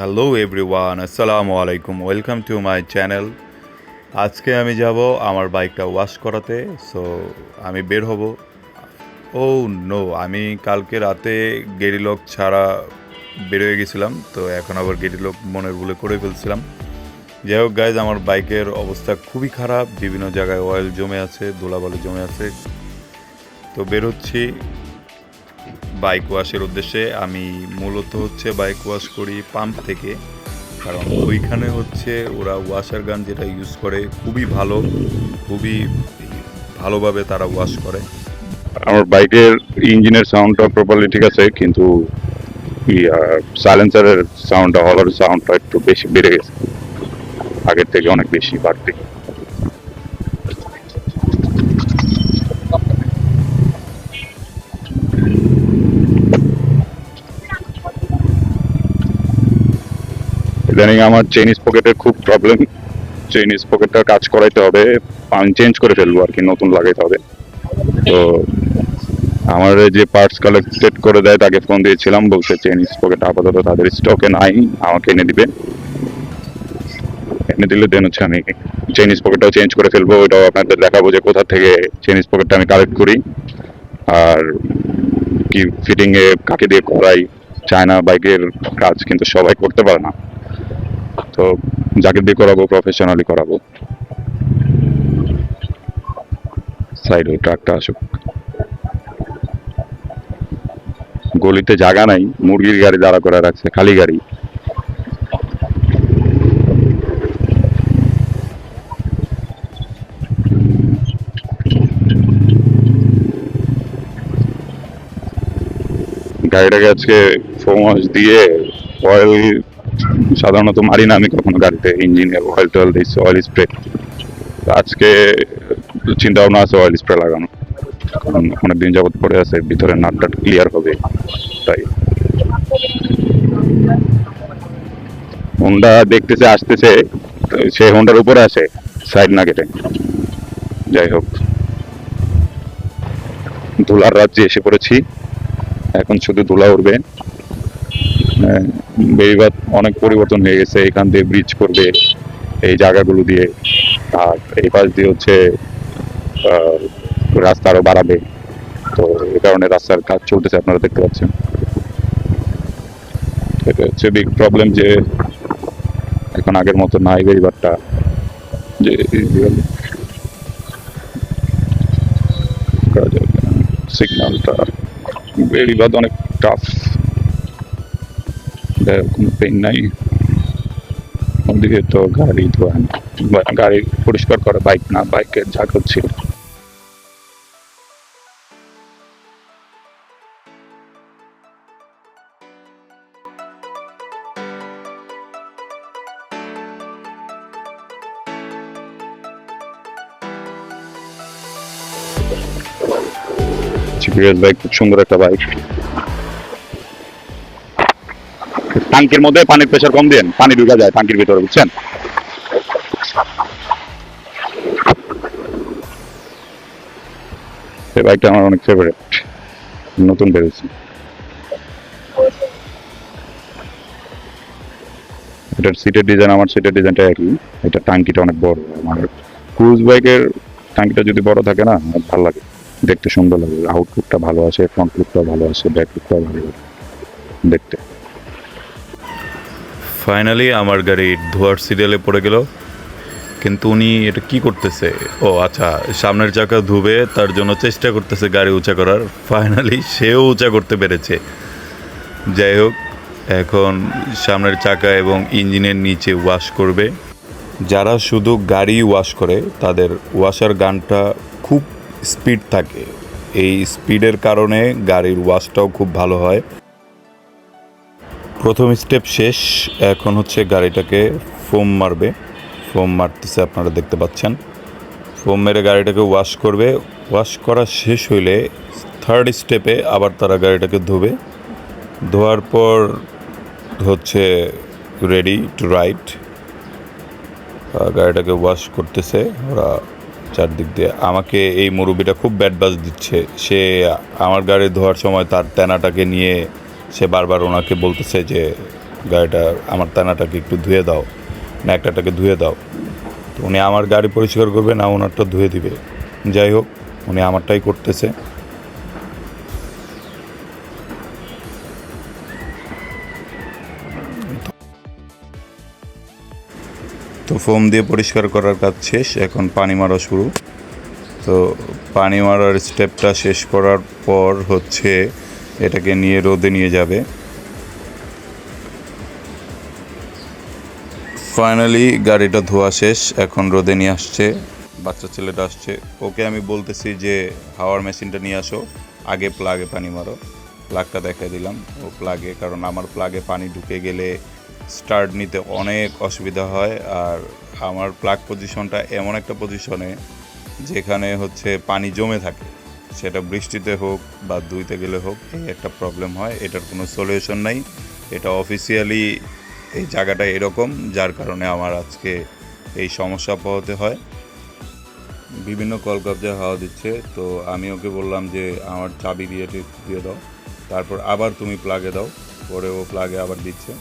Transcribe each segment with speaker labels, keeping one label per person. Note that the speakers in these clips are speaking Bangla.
Speaker 1: হ্যালো এভরিওয়ান আসসালামু আলাইকুম ওয়েলকাম টু মাই চ্যানেল আজকে আমি যাব আমার বাইকটা ওয়াশ করাতে সো আমি বের হব। ও নো আমি কালকে রাতে গেরিলক ছাড়া বেরোয় গেছিলাম, তো এখন আবার গেরিলক মনের ভুলে করে ফেলছিলাম। যাই হোক গাইজ আমার বাইকের অবস্থা খুবই খারাপ। বিভিন্ন জায়গায় অয়েল জমে আছে, ধুলাবালু জমে আছে। তো বের হচ্ছি। বাইক ওয়াশের উদ্দেশ্যে আমি মূলত হচ্ছে বাইক ওয়াশ করি পাম্প থেকে। কারণ ওইখানে হচ্ছে ওরা ওয়াশার গান যেটা ইউজ করে খুবই ভালো, খুবই ভালোভাবে তারা ওয়াশ করে।
Speaker 2: আমার বাইকের ইঞ্জিনের সাউন্ডটা প্রপারলি ঠিক আছে, কিন্তু সাইলেন্সারের সাউন্ডটা হলার সাউন্ডটা একটু বেশি বেড়ে গেছে। আগের থেকে অনেক বেশি বাড়তি। ইদানিং আমার চেইনিস পকেটের খুব প্রবলেম চেইনিস পকেটটা কাজ করাইতে হবে চেঞ্জ করে ফেলব আর কি, নতুন লাগাইতে হবে। তো আমার যে পার্টস কালেক্টেড করে দেয়, তাকে ফোন দিয়েছিলাম বলছে চেইনিস পকেট আপাতত তাদের স্টকে নাই, আমাকে এনে দিবে। এনে দিলে দেন হচ্ছে আমি চেইনিস পকেটটাও চেঞ্জ করে ফেলব, ওইটাও আপনাদের দেখাবো যে কোথা থেকে চেইনিস পকেটটা আমি কালেক্ট করি। আর কি ফিটিংয়ে কাকে দিয়ে করাই চায়না বাইকের কাজ কিন্তু সবাই করতে পারে না। তো যাকে দিয়ে করাবো প্রফেশনালি করাবো। সাইড ওই ট্রাকটা আসুক। গলিতে জায়গা নাই, মুরগির গাড়ি দাঁড়া করে রাখছে, খালি গাড়ি। গাড়িটাকে আজকে ফোমাস দিয়ে অয়েল সাধারণত মারি না, আমি কখনো গাড়িতে ইঞ্জিনে অয়েল টয়েল দিচ্ছি অয়েল স্প্রে আজকে চিন্তা ভাবনা আছে অয়েল স্প্রে লাগানো। কারণ অনেকদিন যাবত পড়ে আছে, ভিতরে নাটটা ক্লিয়ার হবে, তাই। হোন্ডা দেখতেছে, আসতেছে, সে হোন্ডার উপরে আছে সাইড না কেটে যাই হোক। ধুলার রাজ্যে এসে পড়েছি। এখন শুধু ধুলা উঠবে বেড়িবাঁধ অনেক পরিবর্তন হয়ে গেছে, এখান দিয়ে ব্রিজ করবে, এই জায়গাগুলো দিয়ে। আর এই পাশ দিয়ে হচ্ছে রাস্তা আরও বাড়াবে। তো এই কারণে রাস্তার কাজ চলতেছে, আপনারা দেখতে পাচ্ছেন। এটা হচ্ছে বিগ প্রবলেম যে, এখন আগের মতো নাই বেড়িবাঁধটা যে সিগন্যালটা বেড়িবাঁধ অনেক টাফ কোনো পেন নাই ওদিকে তো গাড়ি ধোয়া গাড়ি পরিষ্কার করে বাইক না বাইকের করছিল জিপিএস বাইক খুব সুন্দর একটা বাইক টাঙ্কির মধ্যে পানির প্রেশার কম দেন, পানি ঢুকা যায় টাঙ্কির ভিতরে, বুঝছেন? এই বাইকটা আমার অনেক ফেভারিট নতুন এটার সিটের ডিজাইন আমার সিটের ডিজাইনটা একই। এটা টাঙ্কিটা অনেক বড়। আমার ক্রুজ বাইকের টাঙ্কিটা যদি বড় থাকে না ভালো লাগে। দেখতে সুন্দর লাগে। আউটলুকটা ভালো আসে ফ্রন্ট লুকটা ভালো আসে ব্যাক লুকটাও ভালো লাগে। দেখতে।
Speaker 1: ফাইনালি আমার গাড়ি ধোয়ার সিরিয়ালে পড়ে গেল। কিন্তু উনি এটা কি করতেছে? ও আচ্ছা সামনের চাকা ধুবে, তার জন্য চেষ্টা করতেছে গাড়ি উঁচা করার। ফাইনালি সেও উঁচা করতে পেরেছে। যাই হোক, এখন সামনের চাকা এবং ইঞ্জিনের নিচে ওয়াশ করবে। যারা শুধু গাড়ি ওয়াশ করে, তাদের ওয়াশার গানটা খুব স্পিড থাকে। এই স্পিডের কারণে গাড়ির ওয়াশটাও খুব ভালো হয়। প্রথম স্টেপ শেষ। এখন হচ্ছে গাড়িটাকে ফোম মারবে। ফোম মারতেছে আপনারা দেখতে পাচ্ছেন। ফোম মেরে গাড়িটাকে ওয়াশ করবে। ওয়াশ করা শেষ হইলে থার্ড স্টেপে আবার তারা গাড়িটাকে ধোবে। ধোয়ার পর হচ্ছে রেডি টু রাইড গাড়িটাকে ওয়াশ করতেছে। ওরা চারদিক দিয়ে। আমাকে এই মুরব্বিটা খুব ব্যাড বাজ দিচ্ছে। সে আমার গাড়ি ধোয়ার সময় তার তেনাটাকে নিয়ে সে বারবার ওনাকে বলতেছে যে, গাড়িটা, আমার তানাটাকে একটু ধুয়ে দাও না একটাটাকে ধুয়ে দাও। তো উনি আমার গাড়ি পরিষ্কার করবে, না ওনারটা ধুয়ে দিবে। যাই হোক, উনি আমারটাই করতেছে। তো ফোম দিয়ে পরিষ্কার করার কাজ শেষ, এখন পানি মারা শুরু। তো পানি মারার স্টেপটা শেষ করার পর হচ্ছে এটাকে নিয়ে রোদে নিয়ে যাবে। ফাইনালি গাড়িটা ধোয়া শেষ, এখন রোদে নিয়ে আসছে, বাচ্চা ছেলেটা আসছে। ওকে আমি বলতেছি যে, হাওয়ার মেশিনটা নিয়ে আসো, আগে প্লাগে পানি মারো। প্লাগটা দেখাই দিলাম, ও প্লাগে কারণ আমার প্লাগে পানি ঢুকে গেলে স্টার্ট নিতে অনেক অসুবিধা হয়। আর আমার প্লাগ পজিশনটা এমন একটা পজিশনে যেখানে হচ্ছে পানি জমে থাকে। সেটা বৃষ্টিতে হোক বা ধুইতে গেলে হোক, এই একটা প্রবলেম হয়। এটার কোনো সলিউশন নাই। এটা অফিসিয়ালি এই জায়গাটা এরকম, যার কারণে আমার আজকে এই সমস্যা পোহাতে হয়। বিভিন্ন কলকবজা হাওয়া দিচ্ছে, তো আমি ওকে বললাম যে, আমার চাবি দিয়ে দিয়ে দাও। তারপর আবার তুমি প্লাগে দাও। পরে ও প্লাগে আবার দিচ্ছে।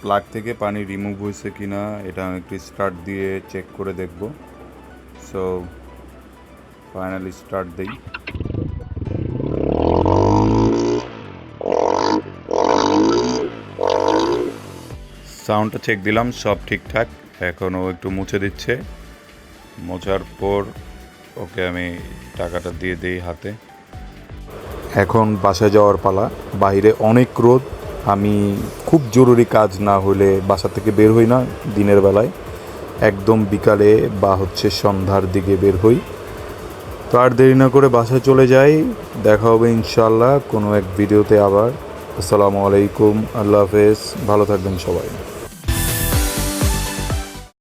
Speaker 1: প্লাগ থেকে পানি রিমুভ হয়েছে কি না এটা আমি একটু স্টার্ট দিয়ে চেক করে দেখব। সো ফাইনালি স্টার্ট দিই। সাউন্ডটা চেক দিলাম, সব ঠিকঠাক। এখন ও একটু মুছে দিচ্ছে। মোছার পর ওকে আমি টাকাটা দিয়ে দিই হাতে। এখন বাসায় যাওয়ার পালা। বাইরে অনেক রোদ। আমি খুব জরুরি কাজ না হলে বাসা থেকে বের হই না দিনের বেলায়। একদম বিকালে বা হচ্ছে সন্ধ্যার দিকে বের হই। তো আর দেরি না করে বাসায় চলে যাই। দেখা হবে ইনশাল্লাহ কোনো এক ভিডিওতে আবার। আসসালামু আলাইকুম। আল্লাহ হাফেজ। ভালো থাকবেন সবাই।